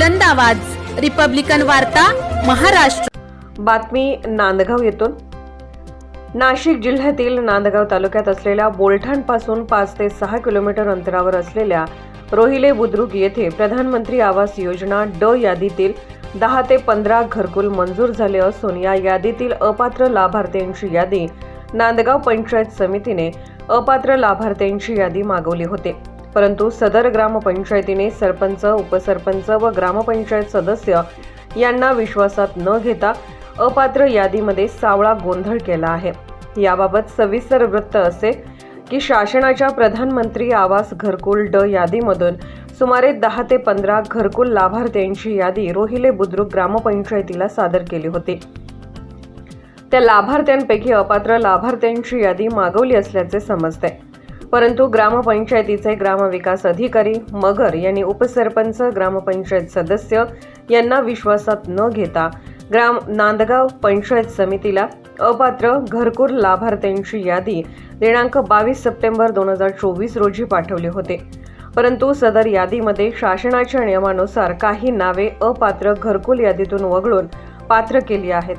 बुलंद आवाज. रिपब्लिकन वार्ता महाराष्ट्र. बातमी नांदगाव येथून. नाशिक जिल्ह्यातील नांदगाव तालुक्यात असलेल्या बोलठाणपासून पाच ते सहा किलोमीटर अंतरावर असलेल्या रोहिले बुद्रुक येथे प्रधानमंत्री आवास योजना ड यादीतील दहा ते पंधरा घरकुल मंजूर झाले असून या यादीतील अपात्र लाभार्थ्यांची यादी नांदगाव पंचायत समितीने अपात्र लाभार्थ्यांची यादी मागवली होती. परंतु सदर ग्रामपंचायतीने सरपंच उपसरपंच व ग्रामपंचायत सदस्य यांना विश्वासात न घेता अपात्र यादीमध्ये सावळा गोंधळ केला आहे. याबाबत सविस्तर वृत्त असे की शासनाच्या प्रधानमंत्री आवास घरकुल ड यादीमधून सुमारे दहा ते पंधरा घरकुल लाभार्थ्यांची यादी रोहिले बुद्रुक ग्रामपंचायतीला सादर केली होती. त्या लाभार्थ्यांपैकी अपात्र लाभार्थ्यांची यादी मागवली असल्याचे समजते. परंतु ग्रामपंचायतीचे ग्रामविकास अधिकारी मगर यांनी उपसरपंच ग्रामपंचायत सदस्य यांना विश्वासात न घेता ग्राम नांदगाव पंचायत समितीला अपात्र घरकुल लाभार्थ्यांची यादी दिनांक बावीस सप्टेंबर दोन हजार चोवीस रोजी पाठवले होते. परंतु सदर यादीमध्ये शासनाच्या नियमानुसार काही नावे अपात्र घरकुल यादीतून वगळून पात्र केली आहेत.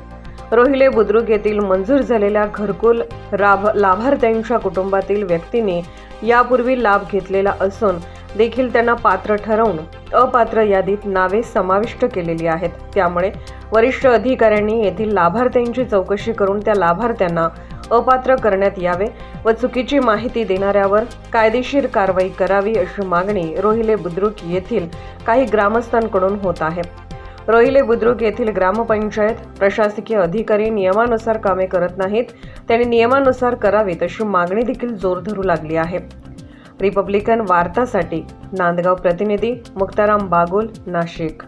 रोहिले बुद्रुक येथील मंजूर झालेल्या घरकुल राभ लाभार्थ्यांच्या कुटुंबातील व्यक्तीने यापूर्वी लाभ घेतलेला असून देखील त्यांना पात्र ठरवून अपात्र यादीत नावे समाविष्ट केलेली आहेत. त्यामुळे वरिष्ठ अधिकाऱ्यांनी येथील लाभार्थ्यांची चौकशी करून त्या लाभार्थ्यांना अपात्र करण्यात यावे व चुकीची माहिती देणाऱ्यावर कायदेशीर कारवाई करावी अशी मागणी रोहिले बुद्रुक येथील काही ग्रामस्थांकडून होत आहे. रोहिले बुद्रुक येथील ग्रामपंचायत प्रशासकीय अधिकारी नियमानुसार कामे करत नाहीत. त्यांनी नियमानुसार करावीत अशी मागणी देखील जोर धरू लागली आहे. रिपब्लिकन वार्तासाठी नांदगाव प्रतिनिधी मुक्ताराम बागुल नाशिक.